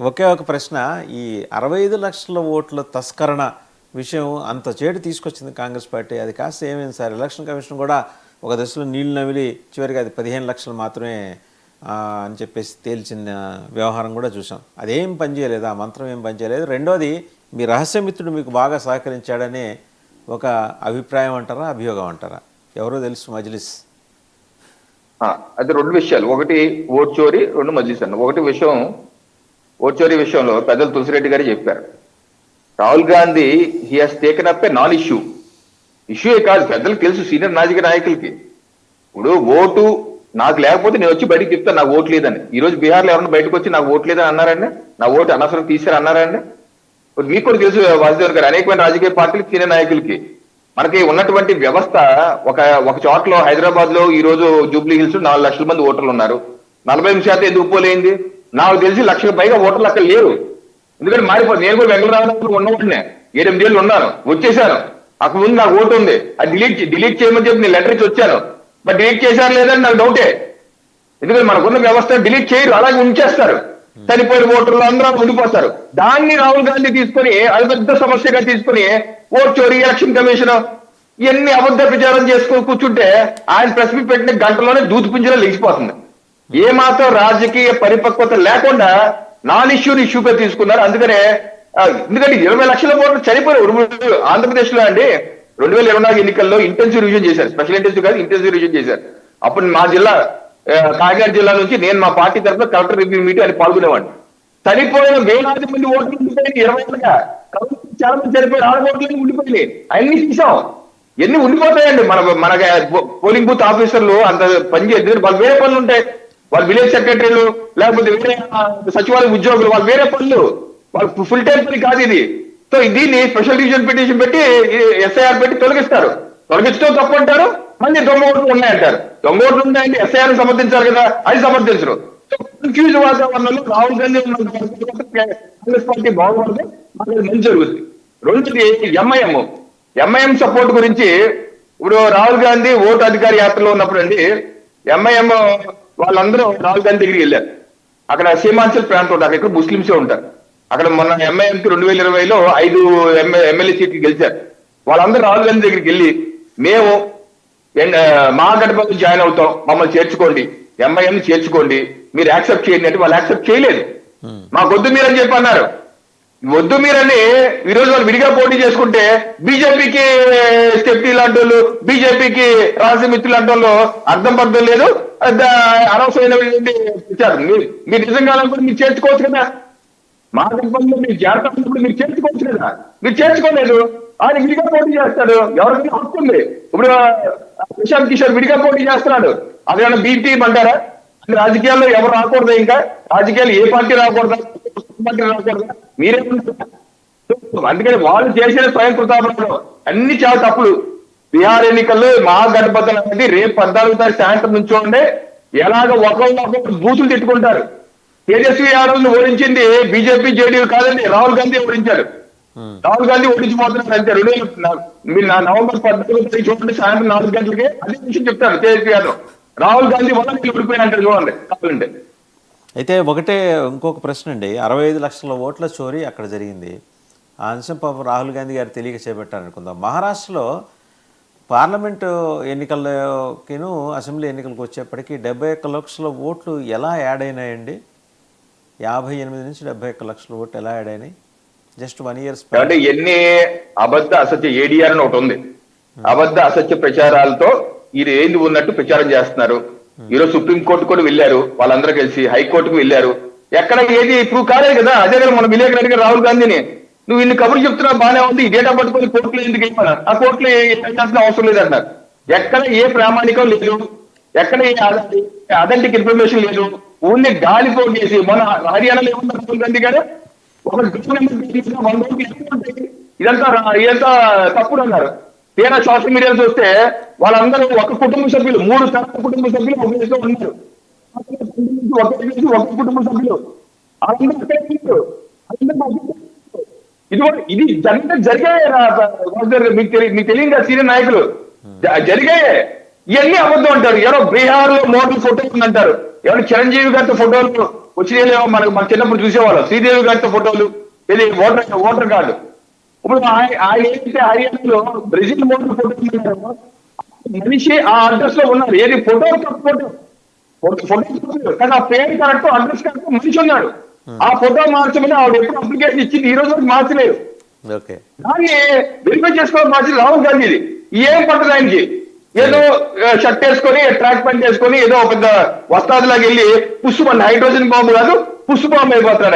ఒకే ఒక ప్రశ్న ఈ అరవై ఐదు లక్షల ఓట్ల తస్కరణ విషయం అంత చేటు తీసుకొచ్చింది కాంగ్రెస్ పార్టీ. అది కాస్త ఏమైంది సార్? ఎలక్షన్ కమిషన్ కూడా ఒక దశలో నీళ్ళు నమిలి చివరికి అది పదిహేను లక్షలు మాత్రమే అని చెప్పేసి తేల్చిన వ్యవహారం కూడా చూసాం అదేం పనిచేయలేదు ఆ మంత్రం ఏం పనిచేయలేదు రెండోది మీ రహస్యమిత్రుడు మీకు బాగా సహకరించాడనే ఒక అభిప్రాయం అంటారా అభియోగం అంటారా? ఎవరో తెలుసు మజ్లిస్. అది రెండు విషయాలు. ఒకటి ఓట్ చోరీ రెండు మజ్లిస్ అన్న ఒకటి విషయం ఓచోరి విషయంలో పెద్దలు తులసిరెడ్డి గారు చెప్పారు. Rahul Gandhi he has taken up a non issue issue కాదు పెద్దలకు తెలుసు సీనియర్ రాజకీయ నాయకులకి. ఇప్పుడు ఓటు నాకు లేకపోతే నేను వచ్చి బయటకు చెప్తాను నాకు ఓటు లేదని. ఈ రోజు బీహార్లో ఎవరైనా బయటకు వచ్చి నాకు ఓటు లేదని అన్నారండి? నా ఓటు అనవసరం తీసారు అన్నారండి? మీకు కూడా తెలుసు వాసుదేవ్ గారు అనేకమైన రాజకీయ పార్టీలకి సీనియర్ నాయకులకి. మనకి ఉన్నటువంటి వ్యవస్థ ఒక ఒక చోట్ల హైదరాబాద్లో ఈ రోజు జూబ్లీ హిల్స్ నాలుగు లక్షల మంది ఓటర్లు ఉన్నారు. నలభై ఎనిమిది శాతం ఎందుకు పోలేంది? నాకు తెలిసి లక్షల పైగా ఓటర్లు అక్కడ లేరు. ఎందుకంటే మారిపోయి నేను కూడా వెంకటరామరావు ఉన్నవాడినే ఏడెనిమిదేళ్ళు ఉన్నాను. వచ్చేసాను. అక్కడ ముందు నాకు ఓటు ఉంది. అది డిలీట్ డిలీట్ చేయమని చెప్పి నేను లెటర్ ఇచ్చి వచ్చాను. బట్ డిలీట్ చేశారు లేదని నాకు డౌటే ఎందుకంటే మనకున్న వ్యవస్థ డిలీట్ చేయరు. అలాగే ఉంచేస్తారు. చనిపోయిన ఓటర్లు అందరూ ఉండిపోతారు దాన్ని రాహుల్ గాంధీ తీసుకొని అది పెద్ద సమస్యగా తీసుకుని ఓట్ చోరీ ఎలక్షన్ కమిషన్ ఇవన్నీ అబద్ధ ప్రచారం చేసుకొని కూర్చుంటే ఆయన ప్రెస్ మీట్ పెట్టిన గంటలోనే దూది పుంజలో లేచిపోతుంది ఏ మాత్రం రాజకీయ పరిపక్వత లేకుండా నాన్ ఇష్యూని ఇష్యూగా తీసుకున్నారు. అందుకనే ఎందుకంటే ఇరవై లక్షల ఓట్లు చనిపోయారు ఆంధ్రప్రదేశ్లో అండి రెండు వేల ఇరవై నాలుగు ఎన్నికల్లో ఇంటెన్సివ్ రివిజన్ చేశారు. స్పెషల్ ఇంటెన్సివ్ కాదు ఇంటెన్సివ్ రివిజన్ చేశారు. అప్పుడు మా జిల్లా కాకినాడ జిల్లా నుంచి నేను మా పార్టీ తరఫున కలెక్టర్ రివ్యూ మీటింగ్ అని పాల్గొనేవాడిని. చనిపోయిన వేలాది మంది ఓట్లు ఉండిపోయింది ఇరవై చాలా మంది చనిపోయిన ఆరు ఓట్లు ఉండిపోయినాయి. అన్ని చూసాం ఎన్ని ఉండిపోతాయండి మన మన పోలింగ్ బూత్ ఆఫీసర్లు అంత పని చేద్దరు వాళ్ళు వేరే పనులు ఉంటాయి. వాళ్ళు విలేజ్ సెక్రటరీలు లేకపోతే వేరే సచివాలయ ఉద్యోగులు వాళ్ళు వేరే పనులు. వాళ్ళు ఫుల్ టైం పని కాదు ఇది. సో దీన్ని స్పెషల్ డివిజన్ పిటిషన్ పెట్టి ఎస్ఐఆర్ పెట్టి తొలగిస్తారు. తొలగించడం తప్పు అంటారు మళ్ళీ దొంగ ఓట్లు ఉన్నాయంటారు. దొంగ ఓట్లు ఉన్నాయంటే ఎస్ఐఆర్ సమర్థించాలి కదా అది సమర్థించరు. కన్ఫ్యూజ్ వాతావరణంలో రాహుల్ గాంధీ కాంగ్రెస్ పార్టీ బాగుపడితే మనకి మంచి జరుగుతుంది రెండోది ఎంఐఎం ఎంఐఎం సపోర్ట్ గురించి ఇప్పుడు రాహుల్ గాంధీ ఓటు అధికార యాత్రలో ఉన్నప్పుడు అండి ఎంఐఎం వాళ్ళందరూ రాహుల్ గాంధీ దగ్గరికి వెళ్ళారు. అక్కడ సీమాంచల్ ప్రాంతం ఉంటారు. ఇక్కడ ముస్లింసే ఉంటారు. అక్కడ మొన్న ఎంఐఎం కి రెండు వేల ఇరవైలో ఐదు ఎమ్మెల్యే సీట్లు గెలిచారు. వాళ్ళందరూ రాహుల్ గాంధీ దగ్గరికి వెళ్ళి మేము మా గడపకు జాయిన్ అవుతాం. మమ్మల్ని చేర్చుకోండి. ఎంఐఎం చేర్చుకోండి. మీరు యాక్సెప్ట్ చేయండి. అంటే వాళ్ళు యాక్సెప్ట్ చేయలేదు. మాకొద్దు మీరని చెప్పి అన్నారు వద్దు మీరని ఈ వాళ్ళు విడిగా పోటీ చేసుకుంటే బీజేపీకి స్టెప్టీ లాంటి వాళ్ళు బీజేపీకి రాజమిత్రులు లాంటి వాళ్ళు అర్థం పర్థం లేదు. అద- అనవసరమైన ఇచ్చారు. మీరు మీరు నిజంగా అనుకుంటే మీరు చేర్చుకోవచ్చు కదా. మా పనులు మీరు చేరతామన్నప్పుడు మీరు చేర్చుకోవచ్చు కదా. మీరు చేర్చుకోలేదు. ఆయన విడిగా పోటీ చేస్తాడు. ఎవరికైనా హక్కు ఉంది. ఇప్పుడు ప్రశాంత్ కిషోర్ విడిగా పోటీ చేస్తున్నాడు. అదే బీటీ అంటారా? రాజకీయాల్లో ఎవరు రాకూడదు ఇంకా? రాజకీయాలు ఏ పార్టీ రాకూడదు? రాకూడదా మీరే అందుకని వాళ్ళు చేసిన స్వయం కృతాపడం అన్ని చాలా తప్పులు. బీహార్ ఎన్నికల్లో మహాగఠబంధన్ అనేది రేపు పద్నాలుగు తారీఖు సాయంత్రం నుంచి ఉండే ఎలాగ ఒకళ్ళు బూతులు తిట్టుకుంటారు. తేజస్వి యాదవ్ను ఓడించింది బీజేపీ జేడీయూ కాదండి రాహుల్ గాంధీ ఓడించారు. రాహుల్ గాంధీ ఓడించిపోతున్నారు అంతే. రెండు వేల మీరు నా నవంబర్ పద్నాలుగు తారీఖు చూడండి సాయంత్రం నాలుగు గంటలకి అదే విషయం చెప్తారు తేజస్వి యాదవ్. రాహుల్ గాంధీ వల్ల మీరు చూడండి కావాలంటే. అయితే ఒకటే ఇంకొక ప్రశ్న అండి. అరవై ఐదు లక్షల ఓట్ల చోరీ అక్కడ జరిగింది. ఆ అంశం పాపం రాహుల్ గాంధీ గారు తెలియక చేపట్టారనుకుందాం మహారాష్ట్రలో పార్లమెంటు ఎన్నికలకిను అసెంబ్లీ ఎన్నికలకు వచ్చేప్పటికి డెబ్బై ఒక్క లక్షల ఓట్లు ఎలా యాడ్ అయినాయండి? యాభై ఎనిమిది నుంచి డెబ్బై ఒక్క లక్షల ఓట్లు ఎలా యాడ్ అయినాయి? జస్ట్ వన్ ఇయర్స్ అంటే ఎన్ని అబద్ధ అసత్య ఏడిఆర్ అని ఒకటి ఉంది. అబద్ధ అసత్య ప్రచారాలతో ఇది ఏంది ఉన్నట్టు ప్రచారం చేస్తున్నారు. Hmm. ఈరోజు సుప్రీం కోర్టు కూడా వెళ్ళారు. వాళ్ళందరూ కలిసి హైకోర్టుకు వెళ్ళారు. ఎక్కడ ఏది ప్రూవ్ కాలేదు కదా. అదే కదా మన విలేకరు అడిగారు రాహుల్ గాంధీని. నువ్వు ఇన్ని కబుర్లు చెప్తున్నా బానే ఉంది. ఈ డేటా పట్టుకొని కోర్టులో ఎందుకు వెళ్ళిపోయినారు? ఆ కోర్టులో వెళ్ళాల్సిన అవసరం లేదన్నారు ఎక్కడ ఏ ప్రామాణికం లేదు. ఎక్కడ ఏ అథెంటిక్ ఇన్ఫర్మేషన్ లేదు. ఓన్లీ గాలి ఫోన్ చేసి మన హర్యానాలో ఏమన్నా రాహుల్ గాంధీ గారు? ఒక గవర్నమెంట్ తీసుకున్న ఇదంతా రా- ఇదంతా తప్పుడు అన్నారు. తీరా సోషల్ మీడియా చూస్తే వాళ్ళందరూ ఒక కుటుంబ సభ్యులు మూడు తరగతి కుటుంబ సభ్యులు ఒక ఉన్నారు. ఒక ఒక కుటుంబ సభ్యులు. అందరూ. ఇది కూడా- ఇది జరిగితే జరిగాయి. మీకు తెలియ మీకు తెలియదు కదా సీనియర్ నాయకులు? జ- జరిగాయి ఇవన్నీ అబద్ధం అంటారు. ఎవరో బీహార్లో మోడల్ ఫోటో ఉందంటారు. ఎవరు చిరంజీవి గారితో ఫోటోలు వచ్చినాయేమో మనకు మన చిన్నప్పుడు చూసేవాళ్ళం. శ్రీదేవి గారితో ఫోటోలు ఇది ఓటర్ ఓటర్ కార్డు. ఇప్పుడు ఏంటంటే హర్యానాలో బ్రెజిల్ ఓటర్ ఫోటో మనిషి ఆ అడ్రస్లో ఉన్నారు ఏది ఫోటో ఫోటో ఫోటో. కానీ ఆ పేరు కరెక్ట్ అడ్రస్ కరెక్ట్ మనిషి ఉన్నాడు. ఆ. ఫోటో మార్చమని ఆవిడ ఎప్పుడు అప్లికేషన్ ఇచ్చింది ఈ రోజు వరకు మార్చలేదు. దాన్ని వెరిఫై చేసుకోవాలి మార్చి రాహుల్ గాంధీది ఏం పట్టదు ఆయనకి? ఏదో షర్ట్ వేసుకొని ట్రాక్ ప్యాంట్ వేసుకొని ఏదో ఒక పెద్ద వస్తాదులాగా వెళ్ళి పుష్పు హైడ్రోజన్ బాంబు కాదు పుష్పు బాంబు అయిపోతాడు